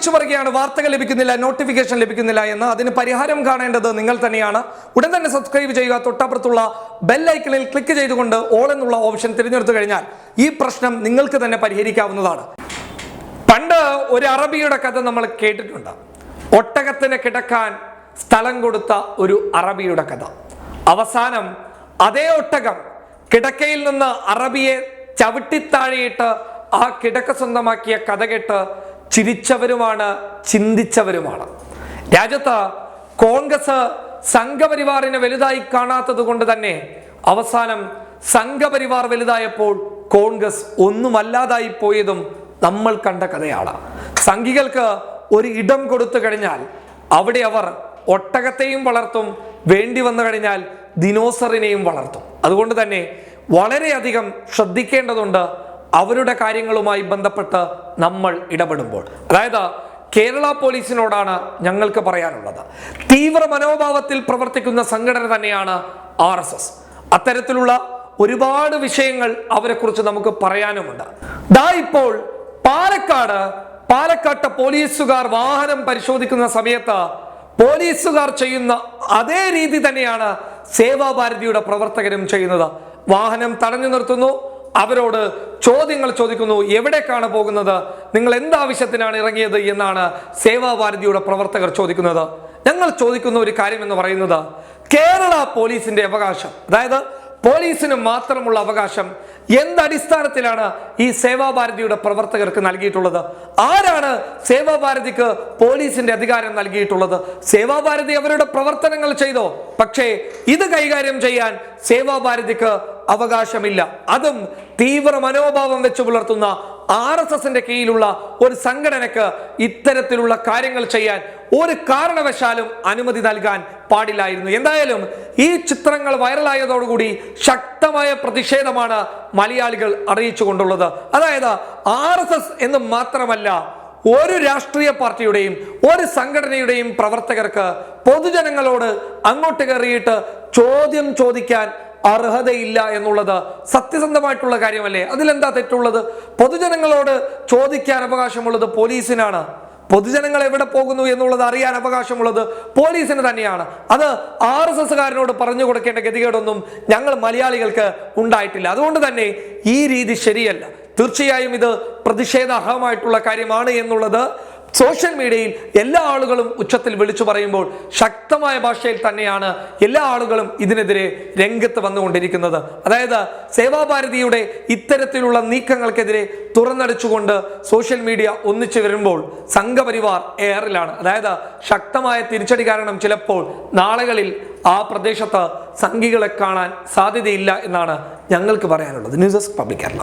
വിളിച്ചു പറയുകയാണ് വാർത്തകൾ ലഭിക്കുന്നില്ല നോട്ടിഫിക്കേഷൻ ലഭിക്കുന്നില്ല എന്ന്. അതിന് പരിഹാരം കാണേണ്ടത് നിങ്ങൾ തന്നെയാണ്. ഉടൻ തന്നെ സബ്സ്ക്രൈബ് ചെയ്യുക. തൊട്ടപ്പുറത്തുള്ള ബെൽ ഐക്കണിൽ ക്ലിക്ക് ചെയ്തുകൊണ്ട് ഓൾ എന്നുള്ള ഓപ്ഷൻ തിരഞ്ഞെടുത്തു കഴിഞ്ഞാൽ ഈ പ്രശ്നം നിങ്ങൾക്ക് തന്നെ പരിഹരിക്കാവുന്നതാണ്. പണ്ട് ഒരു അറബിയുടെ കഥ നമ്മൾ കേട്ടിട്ടുണ്ട്. ഒട്ടകത്തിന് കിടക്കാൻ സ്ഥലം കൊടുത്ത ഒരു അറബിയുടെ കഥ. അവസാനം അതേ ഒട്ടകം കിടക്കയിൽ നിന്ന് അറബിയെ ചവിട്ടിത്താഴെയിട്ട് ആ കിടക്ക സ്വന്തമാക്കിയ കഥ കേട്ട് ചിരിച്ചവരുമാണ് ചിന്തിച്ചവരുമാണ്. രാജ്യത്ത് കോൺഗ്രസ് സംഘപരിവാറിനെ വലുതായി കാണാത്തത് കൊണ്ട് തന്നെ അവസാനം സംഘപരിവാർ വലുതായപ്പോൾ കോൺഗ്രസ് ഒന്നുമല്ലാതായി പോയതും നമ്മൾ കണ്ട കഥയാണ്. സംഘികൾക്ക് ഒരു ഇടം കൊടുത്തു കഴിഞ്ഞാൽ അവിടെ അവർ ഒട്ടകത്തെയും വളർത്തും വേണ്ടി വന്നു കഴിഞ്ഞാൽ ദിനോസറിനെയും വളർത്തും. അതുകൊണ്ട് തന്നെ വളരെയധികം ശ്രദ്ധിക്കേണ്ടതുണ്ട് അവരുടെ കാര്യങ്ങളുമായി ബന്ധപ്പെട്ട് നമ്മൾ ഇടപെടുമ്പോൾ. അതായത് കേരള പോലീസിനോടാണ് ഞങ്ങൾക്ക് പറയാനുള്ളത്. തീവ്ര മനോഭാവത്തിൽ പ്രവർത്തിക്കുന്ന സംഘടന തന്നെയാണ് ആർ എസ് എസ്. അത്തരത്തിലുള്ള ഒരുപാട് വിഷയങ്ങൾ അവരെക്കുറിച്ച് നമുക്ക് പറയാനുമുണ്ട്. ദാ ഇപ്പോൾ പാലക്കാട് പാലക്കാട്ട് പോലീസുകാർ വാഹനം പരിശോധിക്കുന്ന സമയത്ത് പോലീസുകാർ ചെയ്യുന്ന അതേ രീതി തന്നെയാണ് സേവാഭാരതിയുടെ പ്രവർത്തകരും ചെയ്യുന്നത്. വാഹനം തടഞ്ഞു നിർത്തുന്നു അവരോട് ചോദ്യങ്ങൾ ചോദിക്കുന്നു എവിടേക്കാണ് പോകുന്നത്? നിങ്ങൾ എന്താവശ്യത്തിനാണ് ഇറങ്ങിയത്? എന്നാണ് സേവാഭാരതിയുടെ പ്രവർത്തകർ ചോദിക്കുന്നത്. ഞങ്ങൾ ചോദിക്കുന്ന ഒരു കാര്യം എന്ന് പറയുന്നത് കേരള പോലീസിന്റെ അവകാശം അതായത് പോലീസിന് മാത്രമുള്ള അവകാശം എന്തടിസ്ഥാനത്തിലാണ് ഈ സേവാഭാരതിയുടെ പ്രവർത്തകർക്ക് നൽകിയിട്ടുള്ളത്? ആരാണ് സേവാഭാരതിക്ക് പോലീസിന്റെ അധികാരം നൽകിയിട്ടുള്ളത്? സേവാഭാരതി അവരുടെ പ്രവർത്തനങ്ങൾ ചെയ്തോ? പക്ഷേ ഇത് കൈകാര്യം ചെയ്യാൻ സേവാഭാരതിക്ക് അവകാശമില്ല. അതും തീവ്ര മനോഭാവം വെച്ച് പുലർത്തുന്ന ആർ എസ് എസിന്റെ കീഴിലുള്ള ഒരു സംഘടനക്ക് ഇത്തരത്തിലുള്ള കാര്യങ്ങൾ ചെയ്യാൻ ഒരു കാരണവശാലും അനുമതി നൽകാൻ പാടില്ലായിരുന്നു. എന്തായാലും ഈ ചിത്രങ്ങൾ വൈറലായതോടുകൂടി ശക്തമായ പ്രതിഷേധമാണ് മലയാളികൾ അറിയിച്ചു കൊണ്ടുള്ളത്. അതായത് ആർ എന്ന് മാത്രമല്ല ഒരു രാഷ്ട്രീയ പാർട്ടിയുടെയും ഒരു സംഘടനയുടെയും പ്രവർത്തകർക്ക് പൊതുജനങ്ങളോട് അങ്ങോട്ട് കയറിയിട്ട് ചോദ്യം ചോദിക്കാൻ അർഹതയില്ല എന്നുള്ളത് സത്യസന്ധമായിട്ടുള്ള കാര്യമല്ലേ? അതിലെന്താ തെറ്റുള്ളത്? പൊതുജനങ്ങളോട് ചോദിക്കാൻ അവകാശമുള്ളത് പോലീസിനാണ്. പൊതുജനങ്ങൾ എവിടെ പോകുന്നു എന്നുള്ളത് അറിയാൻ അവകാശമുള്ളത് പോലീസിന് തന്നെയാണ്. അത് ആർ എസ് എസ്സുകാരനോട് പറഞ്ഞു കൊടുക്കേണ്ട ഗതികേടൊന്നും ഞങ്ങൾ മലയാളികൾക്ക് ഉണ്ടായിട്ടില്ല. അതുകൊണ്ട് തന്നെ ഈ രീതി ശരിയല്ല. തീർച്ചയായും ഇത് പ്രതിഷേധാർഹമായിട്ടുള്ള കാര്യമാണ് എന്നുള്ളത് സോഷ്യൽ മീഡിയയിൽ എല്ലാ ആളുകളും ഉച്ചത്തിൽ വിളിച്ചു പറയുമ്പോൾ ശക്തമായ ഭാഷയിൽ തന്നെയാണ് എല്ലാ ആളുകളും ഇതിനെതിരെ രംഗത്ത് വന്നുകൊണ്ടിരിക്കുന്നത്. അതായത് സേവാഭാരതിയുടെ ഇത്തരത്തിലുള്ള നീക്കങ്ങൾക്കെതിരെ തുറന്നടിച്ചുകൊണ്ട് സോഷ്യൽ മീഡിയ ഒന്നിച്ചു വരുമ്പോൾ സംഘപരിവാർ എയറിലാണ്. അതായത് ശക്തമായ തിരിച്ചടി കാരണം ചിലപ്പോൾ നാളുകളിൽ ആ പ്രദേശത്ത് സംഘികളെ കാണാൻ സാധ്യതയില്ല എന്നാണ് ഞങ്ങൾക്ക് പറയാനുള്ളത്. News desk public Kerala.